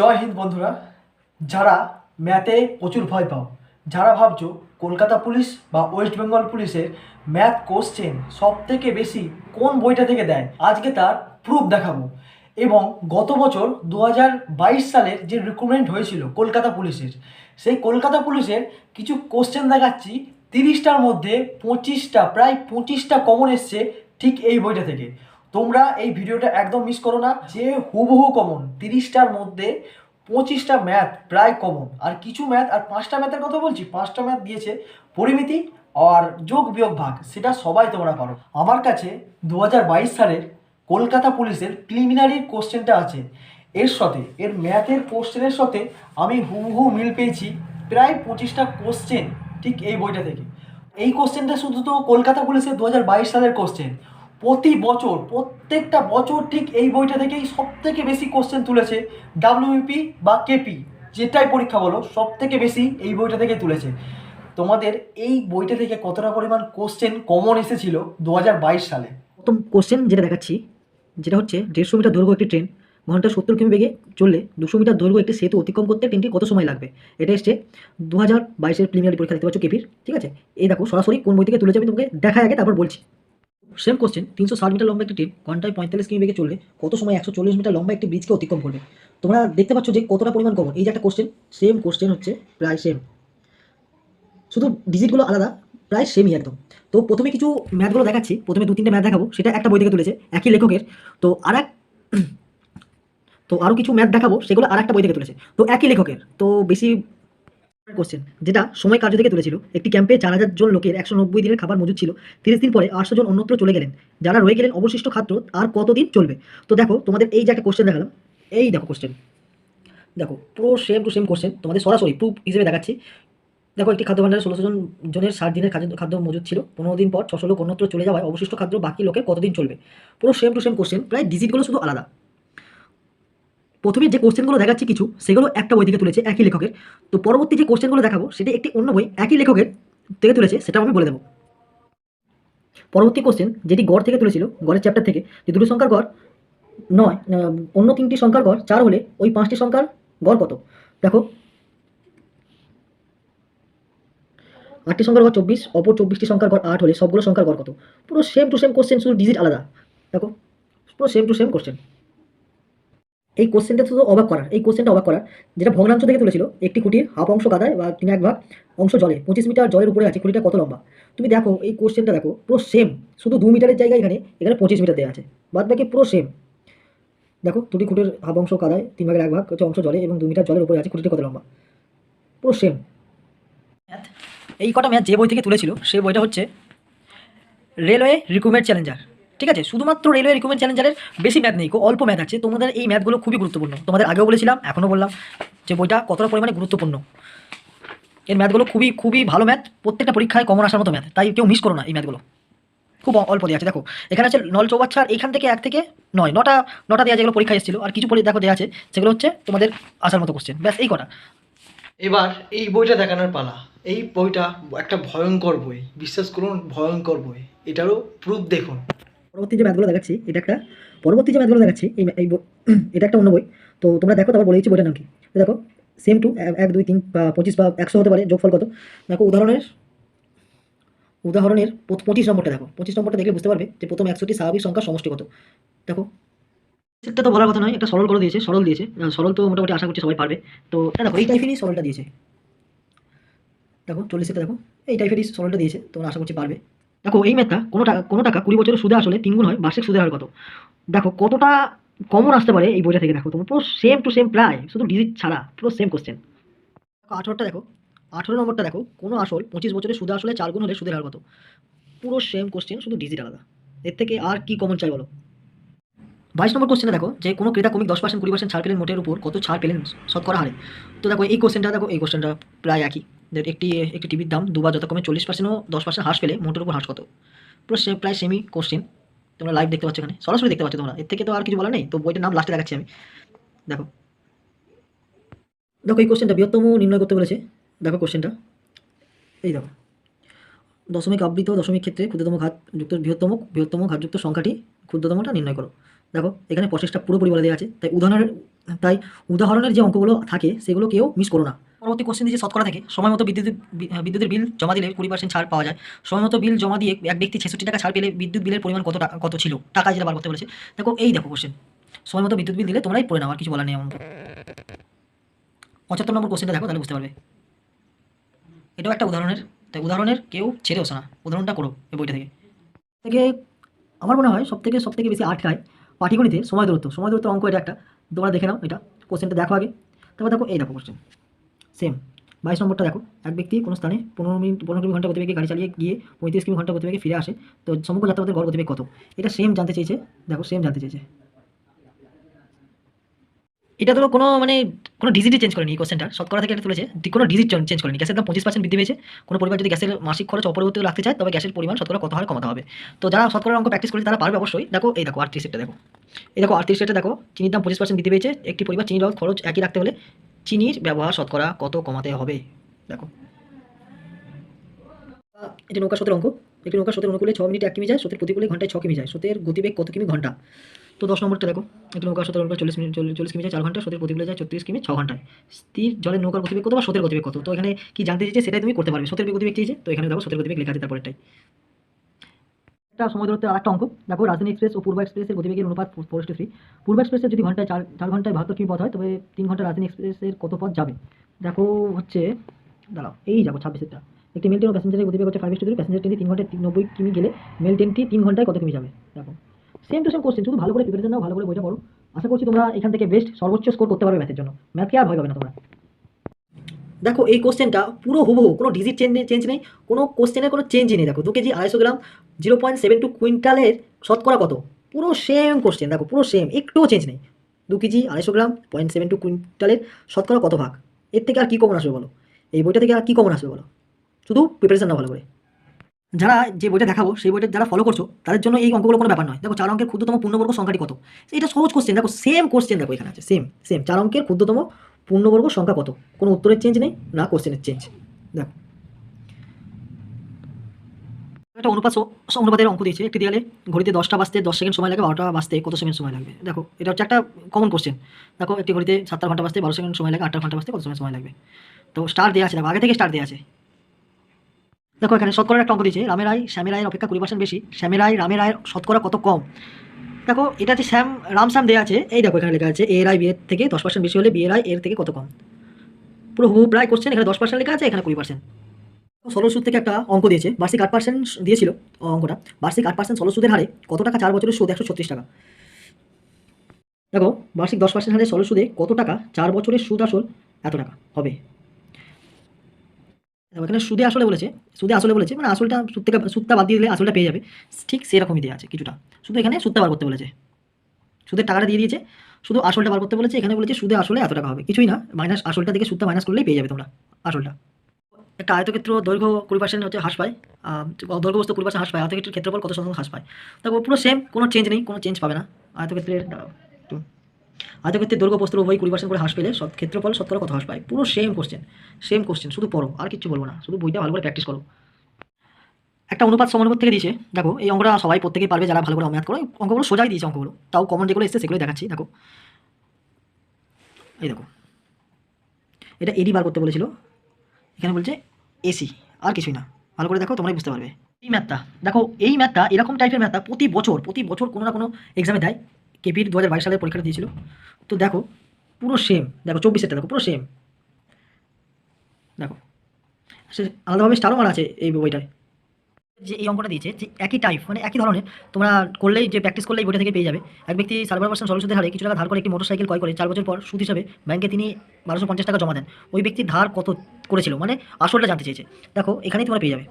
জয় হিন্দ বন্ধুরা, যারা ম্যাথে প্রচুর ভয় পাও, যারা ভাবছ কলকাতা পুলিশ বা ওয়েস্ট বেঙ্গল পুলিশের ম্যাথ কোশ্চেন সব থেকে বেশি কোন বইটা থেকে দেয়, আজকে তার প্রুফ দেখাবো। এবং গত বছর দু হাজার বাইশ সালের যে রিক্রুটমেন্ট হয়েছিল কলকাতা পুলিশের, সেই কলকাতা পুলিশের কিছু কোশ্চেন দেখাচ্ছি, তিরিশটার মধ্যে পঁচিশটা, প্রায় পঁচিশটা কমন এসছে ঠিক এই বইটা থেকে। তোমরা এই ভিডিওটা একদম মিস করো না, যে হুবহু কমন তিরিশটার মধ্যে পঁচিশটা ম্যাথ প্রায় কমন আর কিছু ম্যাথ আর পাঁচটা ম্যাথের কথা বলছি, পাঁচটা ম্যাথ দিয়েছে পরিমিতি আর যোগ বিয়োগ ভাগ, সেটা সবাই তোমরা পারো। আমার কাছে দু হাজার বাইশ সালের কলকাতা পুলিশের প্রিলিমিনারি কোশ্চেনটা আছে। এর সাথে, এর ম্যাথের কোশ্চেনের সাথে আমি হুবহু মিল পেয়েছি প্রায় পঁচিশটা কোশ্চেন ঠিক এই বইটা থেকে। এই কোশ্চেনটা শুধু তো কলকাতা পুলিশের দু হাজার বাইশ সালের কোশ্চেন প্রতি বছর, প্রত্যেকটা বছর ঠিক এই বইটা থেকেই সব থেকে বেশি কোশ্চেন তুলেছে ডাব্লিউপি বা কেপি যেটাই পরীক্ষা বলো সব থেকে বেশি এই বইটা থেকে তুলেছে। তোমাদের এই বইটা থেকে কতটা পরিমাণ কোশ্চেন কমন এসেছিল দু হাজার সালে? প্রথম কোশ্চেন যেটা দেখাচ্ছি, যেটা হচ্ছে দেড়শো মিটার দৈর্ঘ্য একটি ট্রেন ঘণ্টা সত্তর কিমি বেগে চললে দুশো মিটার দৈর্ঘ্য একটি সেতু অতিক্রম করতে ট্রেনটি কত সময় লাগবে? এটা এসছে দু হাজার বাইশের প্রিমিয়ারি পরীক্ষা দেখতে পাচ্ছ কেপির ঠিক আছে? এই দেখো সরাসরি কোন বই থেকে তুলেছে আমি তোমাকে দেখা আগে, তারপর বলছি। সেম কোশ্চেন তিনশো ষাট মিটার লম্বা একটি ট্রেন ঘন্টায় পঁয়তাল্লিশ কিমি বেগে চললে কত সময় একশো চল্লিশ মিটার লম্বা একটি ব্রিজকে অতিক্রম করবে? তোমরা দেখতে পাচ্ছ যে কতটা পরিমাণ কমন এই যে একটা কোশ্চেন সেম কোশ্চেন হচ্ছে প্রায় সেম শুধু ডিজিটগুলো আলাদা, প্রায় সেমই একদম। তো প্রথমে কিছু ম্যাথগুলো দেখাচ্ছি, প্রথমে দু তিনটে ম্যাথ দেখাবো, সেটা একটা বই থেকে তুলেছে, একই লেখকের। তো আর এক তো আরও কিছু ম্যাথ দেখাবো, সেগুলো আর একটা বই থেকে তুলেছে। তো একই লেখকের, তো বেশি কোশ্চেন যেটা সময় কার্য থেকে তুলেছিল। একটি ক্যাম্পে চার হাজার জন লোকের একশো নব্বই দিনের খাবার মজুদ ছিল। তিরিশ দিন পরে আটশো জন অন্যত্র চলে গেলেন। যারা রয়ে গেলেন অবশিষ্ট খাদ্য, আর কতদিন চলবে? তো দেখো, তোমাদের এই যে একটা কোশ্চেন দেখালাম, এই দেখো কোশ্চেন দেখো, পুরো সেম টু সেম কোশ্চেন তোমাদের সরাসরি প্রুফ হিসেবে দেখাচ্ছি। দেখো, একটি খাদ্য ভাণ্ডারে ষোলোশো জন, জনের ষাট দিনের খাদ্য খাদ্য মজুদ ছিল। পনেরো দিন পর ছশো লোক অন্যত্র চলে যাওয়ায় অবশিষ্ট খাদ্য বাকি লোকের কতদিন চলবে? পুরো সেম টু সেম কোশ্চেন প্রায় ডিজিটগুলো শুধু আলাদা। প্রথমে যে কোশ্চেনগুলো দেখাচ্ছি কিছু, সেগুলো একটা বই থেকে তুলেছে একই লেখকের। তো পরবর্তী যে কোশ্চেনগুলো দেখাবো, সেটা একটি অন্য বই একই লেখকের থেকে তুলেছে সেটা আমি বলে দেবো। পরবর্তী কোশ্চেন, যেটি গড় থেকে তুলেছিল, গড়ের চ্যাপ্টার থেকে, যে দুটো সংখ্যার গড় নয় অন্য তিনটি সংখ্যার গড় চার হলে ওই পাঁচটি সংখ্যার গড় কত? দেখো। আটটি সংখ্যার গড় চব্বিশ, অপর চব্বিশটি সংখ্যার গড় আট হলে সবগুলো সংখ্যার গড় কত? পুরো সেম টু সেম কোশ্চেন শুধু ডিজিট আলাদা। দেখো, পুরো সেম টু সেম কোশ্চেন এই কোশ্চেনটা শুধু অবাক করার, এই কোশ্চেনটা অবাক করার। যেটা ভগ্নাংশ থেকে তুলেছিল, একটি খুঁটির হাফ অংশ কাদায় বা তিন এক ভাগ অংশ জলে, পঁচিশ মিটার জলের উপরে আছে, খুঁটিটা কত লম্বা? তুমি দেখো, এই কোশ্চেনটা দেখো, পুরো সেম শুধু দু মিটারের জায়গায় এখানে এখানে পঁচিশ মিটার দেওয়া আছে। বাদ বাকি পুরো সেম দেখো, দুটি খুঁটির হাফ অংশ কাদায় তিন ভাগের এক ভাগ হচ্ছে অংশ জলে এবং দু মিটার জলের উপরে আছে, খুঁটিটা কত লম্বা? পুরো সেম এই কটা ম্যাথ যে বই থেকে তুলেছিল সেই বইটা হচ্ছে রেলওয়ে রিক্রুটমেন্ট চ্যালেঞ্জার। ঠিক আছে? শুধুমাত্র রেলওয়ে রিক্রুটমেন্ট চ্যালেঞ্জারের বেশি ম্যাথ নেই অল্প ম্যাথ আছে। তোমাদের এই ম্যাথগুলো খুবই গুরুত্বপূর্ণ। তোমাদের আগেও বলেছিলাম, এখনও বললাম যে বইটা কতটা পরিমাণে গুরুত্বপূর্ণ। এর ম্যাথগুলো খুবই খুবই ভালো ম্যাথ প্রত্যেকটা পরীক্ষায় কমন আসার মতো ম্যাথ তাই কেউ মিস করো না এই ম্যাথগুলো খুব অল্প দেওয়া আছে, দেখো। এখানে আছে নল চৌবাচ্চা, আর এখান থেকে এক থেকে নয়। নটা নটা দেওয়া যেগুলো পরীক্ষা এসেছিল, আর কিছু পরি, দেখো দেওয়া আছে, সেগুলো হচ্ছে তোমাদের আসার মতো কোশ্চেন ব্যাস, এই কটা। এবার এই বইটা দেখানোর পালা। এই বইটা একটা ভয়ঙ্কর বই। বিশ্বাস করুন, ভয়ঙ্কর বই। এটারও প্রুফ দেখুন। পরবর্তী যে ম্যাথগুলো দেখাচ্ছি, এটা একটা, পরবর্তী যে ম্যাথগুলো দেখাচ্ছি, এই এই এটা একটা অন্য বই। তো তোমরা দেখো, তারপর বলে দিচ্ছি বইটার নাম কি। দেখো সেম টু এক দুই, তিন, বা পঁচিশ বা একশো হতে পারে, যোগফল কত? দেখো, উদাহরণের উদাহরণের পঁচিশ নম্বরটা দেখো। পঁচিশ নম্বরটা দেখলে বুঝতে পারবে যে প্রথম একশোটি স্বাভাবিক সংখ্যার সমষ্টি কত। দেখো সেটা তো বলার কথা নয় একটা সরল করে দিয়েছে, সরল দিয়েছে। সরল তো মোটামুটি আশা করছি সবাই পারবে। তো দেখো, এই টাইপেরই সরলটা দিয়েছে। দেখো চল্লিশটা দেখো, এই টাইপেরই সরলটা দিয়েছে, তোমরা আশা করছি পারবে। দেখো, এই ম্যাথটা কোনো টাকা কোনো টাকা কুড়ি বছরের সুদে আসলে তিন গুণ হয়, বার্ষিক সুদের হার কত? দেখো, কতটা কমন আসতে পারে এই বইটা থেকে দেখো তোমার পুরো সেম টু সেম প্রায়, শুধু ডিজিট ছাড়া, পুরো সেম কোশ্চেন আঠারোটা দেখো, আঠেরো নম্বরটা দেখো, কোনো আসল পঁচিশ বছরের সুদে আসলে চার গুণ হলে সুদের হার কত? পুরো সেম কোশ্চেন শুধু ডিজিট আলাদা। এর থেকে আর কি কমন চাই বলো? বাইশ নম্বর কোশ্চেনে দেখো, যে কোনো ক্রেতা কমিক দশ পার্সেন্ট কুড়ি পার্সেন্ট ছাড় পেলেন, মোটের উপর কত ছাড় পেলেন, শতকরা হারে। তো দেখো, এই কোশ্চেনটা দেখো, এই কোশ্চেনটা প্রায় একই। যে একটি একটি টিভির দাম দুবার যথাক্রমে চল্লিশ পার্সেন্টও দশ পার্সেন্ট হ্রাস পেলে মোটের উপর হ্রাস কত? পুরো সে প্রায় সেমি কোশ্চেন তোমরা লাইভ দেখতে পাচ্ছ এখানে। সরাসরি দেখতে পাচ্ছ তোমরা। এর থেকে তো আর কিছু বলার নেই। তো বইটার নাম লাস্টে দেখাচ্ছি আমি। দেখো। দেখো, এই কোশ্চেনটা বৃহত্তম নির্ণয় করতে বলেছে। দেখো কোশ্চেনটা এই দেখো। দশমিক আবৃত দশমিক ক্ষেত্রে ক্ষুদ্রতম ঘাত যুক্ত বৃহত্তম বৃহত্তম ঘাতযুক্ত সংখ্যাটি ক্ষুদ্রতমটা নির্ণয় করো। দেখো, এখানে প্রসেসটা পুরোপুরি বলে দেওয়া আছে। তাই উদাহরণের তাই উদাহরণের যে অঙ্কগুলো থাকে সেগুলো কেউ মিস করো না। পরবর্তী কোশ্চেন যে শতকরা থেকে, সময় মতো বিদ্যুৎ, বিদ্যুতের বিল জমা দিলে কুড়ি পার্সেন্ট ছাড় পাওয়া যায়। সময় মতো বিল জমা দিয়ে এক ব্যক্তি ছেষট্টি টাকা ছাড় পেলে বিদ্যুৎ বিলের পরিমাণ কত কত ছিল? টাকা যেটা বার করতে বলেছে। দেখো, এই দেখো কোশ্চেন সময় মতো বিদ্যুৎ বিল দিলে তোমরাই পড়ে নাও, আর কিছু বলার নেই আমাকে। পঁচাত্তর নম্বর কোশ্চেনটা দেখো, তাহলে বুঝতে পারবে। এটাও একটা উদাহরণের তাই উদাহরণের কেউ ছেড়ে ওসো না। উদাহরণটা করো এই বইটা থেকে। থেকে আমার মনে হয় সব থেকে সব থেকে বেশি আটকায় পাটিগণিতে সময় দূরত্ব। সময় দূরত্ব অঙ্ক এটা একটা। তোমরা দেখে নাও এটা। কোশ্চেনটা দেখো আগে। তারপর দেখো, এই দেখো কোশ্চেন সেম বাইশ নম্বরটা দেখো, এক ব্যক্তি কোনো স্থানে পনেরো মিনিট, পনেরো কিমি ঘণ্টা গতিবেগে গাড়ি চালিয়ে গিয়ে পঁয়ত্রিশ কিমি ঘণ্টা গতিবেগে ফিরে আসে, তো সমগ্র যাত্রাপথের গড় গতিবেগ কত? এটা সেম জানতে চেয়েছে, দেখো সেম জানতে চেয়েছে। এটা তো কোনো মানে কোনো ডিজিটই চেঞ্জ করেনি এই কোশ্চেনটা শতকরা থেকে এটা তুলেছে কোনো ডিজিট চেঞ্জ করেনি, গ্যাসের দাম পঁচিশ পার্সেন্ট বৃদ্ধি পেয়েছে, কোনো পরিবার যদি গ্যাসের মাসিক খরচ অপরিবর্তিত রাখতে চায়, তবে গ্যাসের পরিমাণ শতকরা কত হারে কমাতে হবে। তো যারা শতকরা অঙ্ক প্র্যাকটিস করেছে তারা পারবে অবশ্যই, দেখো এই দেখো আটত্রিশ সেটটা দেখো, এই দেখো আটত্রিশ সেটটা দেখো, চিনির দাম পঁচিশ পার্সেন্ট বৃদ্ধি পেয়েছে, একটি পরিবার চিনির খরচ একই রাখতে হলে চিনির ব্যবহার শতকরা কত কমাতে হবে? দেখো। এটি নৌকা স্রোতের অঙ্ক। একটি নৌকা স্রোতের অনুকূলে ছ মিনিট এক কিমি যায়, স্রোতের প্রতিকূলে ঘন্টায় ছ কিমি যায়। স্রোতের গতিবেগ কত কিমি ঘণ্টা? তো দশ নম্বরটা দেখো। একটি নৌকা স্রোতের অনুকূলে চল্লিশ মিনিট, চল্লিশ কিমি যায়, চার ঘণ্টা। স্রোতের প্রতিকূলে যায় ছত্রিশ কিমি, ছ ঘন্টায়। স্থির জলের নৌকার গতিবেগ কত বা স্রোতের গতিবেগ কত? তো এখানে কি জানতে চেয়েছে সেটাই তুমি করতে পারবে। স্রোতের গতিবেগ চেয়েছে তো এখানে দেখো স্রোতের গতিবেগ লেখা আছে তারপরেরটাই। একটা সময় দূরত্বের আরেকটা অঙ্ক দেখো রাজধানী এক্সপ্রেস ও পূর্ব এক্সপ্রেসের গতিবেগের অনুপাত ফোর থ্রি পূর্ব এক্সপ্রেসের যদি ঘন্টায় চার চার ঘন্টায় বাহাত্তর কিমি পথ হয়, তবে তিন ঘণ্টা রাজধানী এক্সপ্রেসের কত পথ যাবে? দেখো হচ্ছে, দাঁড়াও, এই যাব ছাব্বিশেরটা একটি মেল ট্রেন প্যাসেঞ্জারের গতিবেগ হচ্ছে ফাইভ টু প্যাসেঞ্জার ট্রেনটি তিন ঘন্টায় নব্বই কিমি গেলে মেল ট্রেনটি তিন ঘন্টায় কত কিমি যাবে? দেখো সেম টু সেম কোশ্চেন শুধু ভালো করে প্রিপারেশন নাও, ভালো করে বইটা পড়ো। আশা করছি তোমরা এখান থেকে বেস্ট সর্বোচ্চ স্কোর করতে পারবে ম্যাথের জন্য। ম্যাথকে আর ভয় পাবে না তোমরা। দেখো, এই কোশ্চেনটা পুরো হুবহু, কোনো ডিজিট চেঞ্জ চেঞ্জ নেই, কোনো কোশ্চেনের কোনো চেঞ্জই নেই। দেখো, দু কেজি, আড়াইশো gram zero point seven two কুইন্টালের শতকরা কত? পুরো সেম কোশ্চেন দেখো, পুরো সেম একটুও চেঞ্জ নেই। দু কেজি, আড়াইশো গ্রাম পয়েন্ট সেভেন টু কুইন্টালের শতকরা কত ভাগ? এর থেকে আর কী কমন আসবে বলো? এই বইটা থেকে আর কী কমন আসবে বলো? শুধু প্রিপারেশন না ভালো করে। যারা যে বইটা দেখাবো, সেই বইটা যারা ফলো করছ, তাদের জন্য এই অঙ্কগুলো কোনো ব্যাপার নয়। দেখো, চার অঙ্কের ক্ষুদ্রতম পূর্ণবর্গ সংখ্যাটি কত? এটা সহজ কোশ্চেন দেখো সেম কোশ্চেন দেখো এখানে আছে সেম সেম চার অঙ্কের ক্ষুদ্রতম পূর্ণবর্গ সংখ্যা কত? কোনো উত্তরের চেঞ্জ নেই, না কোশ্চেনের চেঞ্জ দেখো একটা অনুপাত অনুপাতের অঙ্ক দিয়েছে। একটি দেয়ালে ঘড়িতে দশটা বাজতে দশ সেকেন্ড সময় লাগে, বারোটা বাজতে কত সেকেন্ড সময় লাগবে? দেখো, এটা হচ্ছে একটা কমন কোশ্চেন দেখো, একটি ঘড়িতে সাতটা ঘণ্টা বাজতে বারো সেকেন্ড সময় লাগে, আটটা ঘণ্টা বাজতে কত সময় সময় লাগবে? তো স্টার দেওয়া আছে, দেখো, আগে থেকে স্টার দেওয়া আছে। দেখো, এখানে শতকরা একটা অঙ্ক দিয়েছে, রামের আয়, শ্যামের আয়ের অপেক্ষা কুড়ি পার্সেন্ট বেশি, শ্যামের আয়, রামের আয়ের শতকরা কত কম? দেখো, এটা যে শ্যাম, রাম শ্যাম দেওয়া আছে, এই দেখো, এখানে লেখা আছে এর আয় বিয়ের থেকে দশ পার্সেন্ট বেশি হলে বিয়ের আয় এর থেকে কত কম? পুরো হু প্রায় কোশ্চেন এখানে দশ পার্সেন্ট লেখা আছে, এখানে কুড়ি পার্সেন্ট সুদ থেকে একটা অঙ্ক দিয়েছে। বার্ষিক আট পার্সেন্ট দিয়েছিল অঙ্কটা। বার্ষিক আট পার্সেন্ট ষোলো সুদের হারে কত টাকা চার বছরের সুদ? একশো ছত্রিশ টাকা। দেখো, বার্ষিক দশ পার্সেন্ট হারে ষোলো সুদে কত টাকা চার বছরের সুদ আসল? এত টাকা। হবে। এখানে সুদে আসলে বলেছে, সুদে আসলে বলেছে মানে আসলটা সুদ থেকে, সুদটা বাদ দিয়ে দিলে আসলটা পেয়ে যাবে। ঠিক সেরকমই দেওয়া আছে কিছুটা। শুধু এখানে সুদটা বার করতে বলেছে। সুদের টাকাটা দিয়ে দিয়েছে, শুধু আসলটা বার করতে বলেছে, এখানে বলেছে সুদে আসলে এত টাকা হবে। কিছুই না মাইনাস আসলটা থেকে সুদটা মাইনাস করলেই পেয়ে যাবে তোমরা, আসলটা। একটা আয়তক্ষেত্র দৈর্ঘ্য কুড়ি পার্সেন্ট হচ্ছে হ্রাস পায় দৈর্ঘ্য বস্তু কুড়ি পার্সেন্ট হ্রাস পায়, আয়তক্ষেত্রের ক্ষেত্রফল কত শতাংশ হ্রাস পায়? দেখো, পুরো সেম কোনো চেঞ্জ নেই, কোনো চেঞ্জ পাবে না। আয়তক্ষেত্রের। আয়তক্ষেত্রের দৈর্ঘ্য বস্তুর উভয় কুড়ি পার্সেন্ট করে হ্রাস পেলে ক্ষেত্রফল সত্তর কত হ্রাস পায়? পুরো সেম কোশ্চেন সেম কোশ্চেন শুধু পড়ো, আর কিছু বলব না, শুধু বইটা ভালো করে প্র্যাকটিস করো। একটা অনুপাত সমানুপাত থেকে দিয়েছে, দেখো, এই অঙ্কটা সবাই প্রত্যেকেই পারবে যারা ভালো করে ম্যাথ করো অঙ্কগুলো সোজাই দিয়েছে অঙ্কগুলো, তাও কমন যেগুলো এসছে সেগুলো দেখাচ্ছি, দেখো। এই দেখো, এটা এডি বার করতে বলেছিল, এখানে বলছে এসি আর কিছুই না। ভালো করে দেখো, তোমরাই বুঝতে পারবে। এই ম্যাথটা দেখো, এই ম্যাথটা এরকম টাইপের ম্যাথটা প্রতি বছর প্রতি বছর কোনো না কোনো এক্সামে দেয়। কেপির দু হাজার বাইশ সালের পরীক্ষা দিয়েছিল। তো দেখো, পুরো সেম দেখো চব্বিশেরটা দেখো, পুরো সেম দেখো আলাদাভাবে স্টারও মারা আছে এই বইটায়। যে এই অঙ্কটা দিয়েছে যে একই টাইপ মানে একই ধরনের, তোমরা করলেই, যে প্র্যাকটিস করলেই বইটা থেকে পেয়ে যাবে। এক ব্যক্তি সার্ভার পার্সেন্ট সরল সুদের হারে কিছু টাকা ধার করে একটি মোটরসাইকেল ক্রয় করে, চার বছর পর সুদ হিসাবে ব্যাংকে তিনি বারোশো পঞ্চাশ টাকা জমা দেন। ওই ব্যক্তির ধার কত করেছিল? মানে আসলটা জানতে চেয়েছে। দেখো, এখানেই তোমরা পেয়ে যাবে।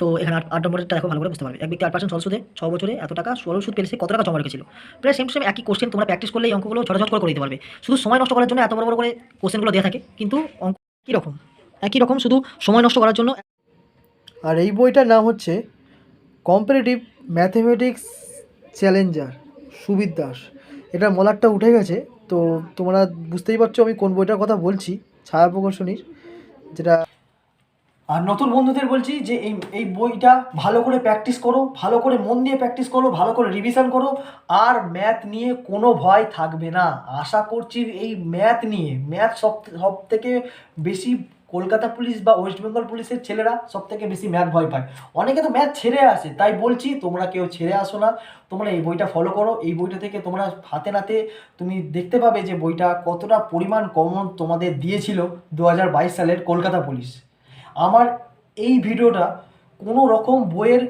তো এখানে আট আট নম্বরটা দেখো, ভালো করে বুঝতে পারবে। এক ব্যক্তি আট পার্সেন্ট সরল সুদে ছ বছরে এত টাকা সরল সুদ পেলে সে কত টাকা জমা রেখেছিল? প্রায় সেম সেম একই কোশ্চেন তোমরা প্র্যাকটিস করলে এই অঙ্কগুলো ঝটাঝট করে দিতে পারবে। শুধু সময় নষ্ট করার জন্য এত বড় বড় করে কোশ্চেনগুলো দেওয়া থাকে, কিন্তু অঙ্ক একই রকম। একই রকম শুধু সময় নষ্ট করার জন্য আর এই বইটার নাম হচ্ছে comparative mathematics challenger Subid Das. এটার মলারটা উঠে গেছে, তো তোমরা বুঝতেই পারছ আমি কোন বইটার কথা বলছি, ছায়া প্রকাশনীর যেটা আর নতুন বন্ধুদের বলছি যে এই এই বইটা ভালো করে প্র্যাকটিস করো, ভালো করে মন দিয়ে প্র্যাকটিস করো, ভালো করে রিভিশন করো, আর ম্যাথ নিয়ে কোনো ভয় থাকবে না। আশা করছি এই ম্যাথ নিয়ে ম্যাথ সব সব থেকে বেশি কলকাতা পুলিশ বা ওয়েস্ট বেঙ্গল পুলিশের ছেলেরা সব থেকে বেশি ম্যাথ ভয় পায়। অনেকে তো ম্যাথ ছেড়ে আসে, তাই বলছি তোমরা কেউ ছেড়ে আসো না। তোমরা এই বইটা ফলো করো। এই বইটা থেকে তোমরা হাতে নাতে তুমি দেখতে পাবে যে বইটা কতটা পরিমাণ কমন তোমাদের দিয়েছিল দু হাজার বাইশ সালের কলকাতা পুলিশ। আমার এই ভিডিওটা কোনো রকম বইয়ের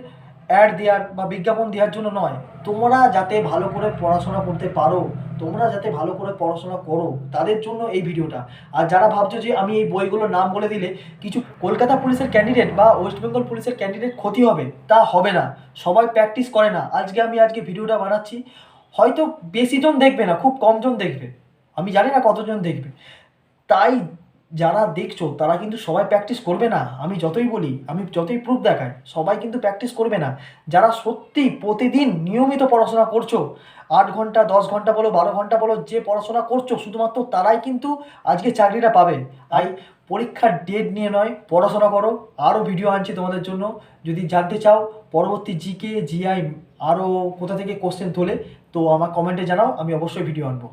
অ্যাড দেওয়ার বা বিজ্ঞাপন দেওয়ার জন্য নয়। তোমরা যাতে ভালো করে পড়াশোনা করতে পারো তোমরা যাতে ভালো করে পড়াশোনা করো, তাদের জন্য এই ভিডিওটা। আর যারা ভাবছ যে আমি এই বইগুলোর নাম বলে দিলে কিছু কলকাতা পুলিশের ক্যান্ডিডেট বা ওয়েস্ট বেঙ্গল পুলিশের ক্যান্ডিডেট ক্ষতি হবে, তা হবে না। সবাই প্র্যাকটিস করে না। আজকে আমি আজকে ভিডিওটা বানাচ্ছি। হয়তো বেশি জন দেখবে না, খুব কমজন দেখবে। আমি জানি না কতজন দেখবে। তাই যারা দেখছ, তারা কিন্তু সবাই প্র্যাকটিস করবে না। আমি যতই বলি, আমি যতই প্রুফ দেখাই, সবাই কিন্তু প্র্যাকটিস করবে না। যারা সত্যি প্রতিদিন নিয়মিত পড়াশোনা করছ, আট ঘণ্টা, দশ ঘণ্টা বলো, বারো ঘণ্টা বলো, যে পড়াশোনা করছ, শুধুমাত্র তারাই কিন্তু আজকে চাকরিটা পাবে। তাই পরীক্ষার ডেট নিয়ে নয়, পড়াশোনা করো। আরও ভিডিও আনছি তোমাদের জন্য। যদি জানতে চাও, পরবর্তী জিকে জিআই আরও কোথা থেকে কোশ্চেন তোলে, তো আমার কমেন্টে জানাও, আমি অবশ্যই ভিডিও আনব।